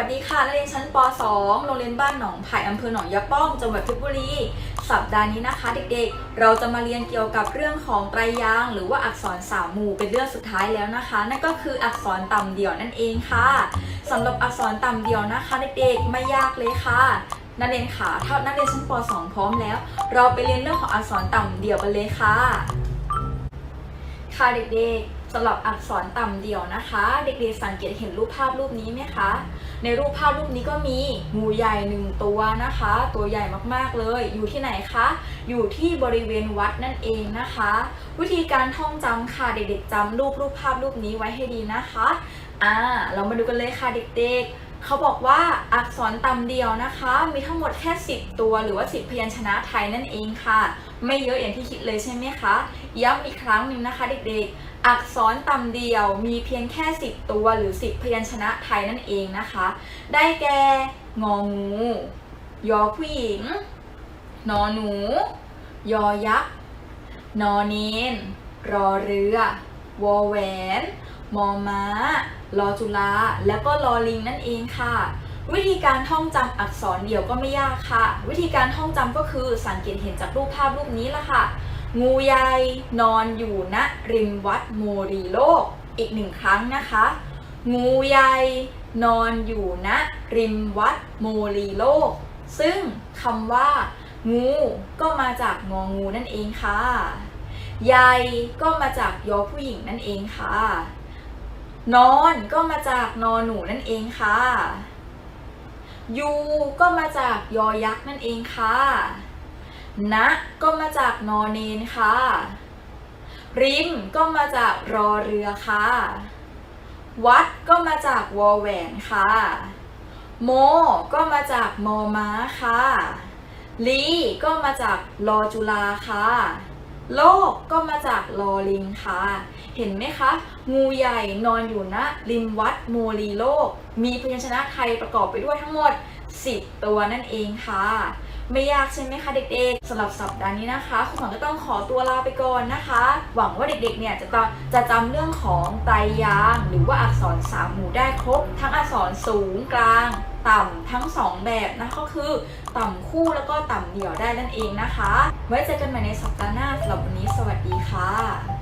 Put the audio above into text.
ัสดีค่ะนักเรียนชั้นป 2 โรงเรียนบ้านหนองไผ่อำเภอหนองยะป้องจังหวัดเพชรบุรี สัปดาห์นี้นะคะ เด็กๆ เราจะมาเรียนเกี่ยวกับเรื่องของไตรยางหรือว่าอักษรสามหมู่เป็นเรื่องสุดท้ายแล้วนะคะ นั่นก็คืออักษรต่ำเดี่ยวนั่นเองค่ะสำหรับอักษรต่ำเดี่ยวนะคะ เด็กๆไม่ยากเลยค่ะนักเรียนขาถ้านักเรียนชั้นป .2 พร้อมแล้ว เราไปเรียนเรื่องของอักษรต่ำเดี่ยวกันเลยค่ะ ค่ะเด็กๆสำหรับอักษรต่ำเดี่ยวนะคะ เด็กๆสังเกตเห็นรูปภาพรูปนี้ไหมคะ ในรูปภาพรูปนี้ก็มีงูใหญ่หนึ่งตัวนะคะ ตัวใหญ่มากๆเลย อยู่ที่ไหนคะ อยู่ที่บริเวณวัดนั่นเองนะคะ วิธีการท่องจำค่ะเด็กๆจำรูปรูปภาพรูปนี้ไว้ให้ดีนะคะอ่าเรามาดูกันเลยค่ะเด็กๆ เขาบอกว่าอักษรต่ำเดียวนะคะ มีทั้งหมดแค่ 10 ตัวหรือว่า 10 พยัญชนะไทยนั่นเองค่ะ ไม่เยอะอย่างที่คิดเลยใช่ไหมคะ ย้ำอีกครั้งหนึ่งนะคะเด็กๆ อักษรต่ำเดียวมีเพียงแค่ 10 ตัวหรือ 10 พยัญชนะไทยนั่นเองนะคะ ได้แก่งองู ยอผู้หญิง นอหนู ยอยักษ์ นอเนนรอเรือ วอแหวน มอม้าลอจุฬาแล้วก็ลอลิงนั่นเองค่ะ วิธีการท่องจำอักษรเดี่ยวก็ไม่ยากค่ะ วิธีการท่องจำก็คือสังเกตเห็นจากรูปภาพรูปนี้ละค่ะ งูใหญ่นอนอยู่ณริมวัดโมรีโลก อีกหนึ่งครั้งนะคะ งูใหญ่นอนอยู่ณริมวัดโมรีโลก ซึ่งคำว่า งูก็มาจากงองูนั่นเองค่ะใหญ่ก็มาจากยอผู้หญิงนั่นเองค่ะ นอนก็มาจากนอนหนูนั่นเองค่ะ ยูก็มาจากยอยักษ์นั่นเองค่ะ นะก็มาจากนอนเนนค่ะ ริมก็มาจากรอเรือค่ะ วัดก็มาจากวอแหวนค่ะ โมก็มาจากมอม้าค่ะ ลีก็มาจากลอจุฬาค่ะ โลกก็มาจากลอลิงค่ะ เห็นไหมคะ งูใหญ่นอนอยู่ณริมวัดโมลีโลก มีพยัญชนะไทยประกอบไปด้วยทั้งหมด 10 ตัวนั่นเองค่ะ ไม่ยากใช่ไหมคะเด็กๆสำหรับสัปดาห์นี้นะคะคุณหมอก็ต้องขอตัวลาไปก่อนนะคะ หวังว่าเด็กๆเนี่ยจะจะจะจำเรื่องของไตรยางหรือว่าอักษรสามหมู่ได้ครบ ทั้งอักษรสูงกลางต่ำทั้งสองแบบนะก็คือ ต่ำคู่แล้วก็ต่ำเดี่ยวได้นั่นเองนะคะ ไว้เจอกันใหม่ในสัปดาห์หน้าสำหรับวันนี้สวัสดีค่ะ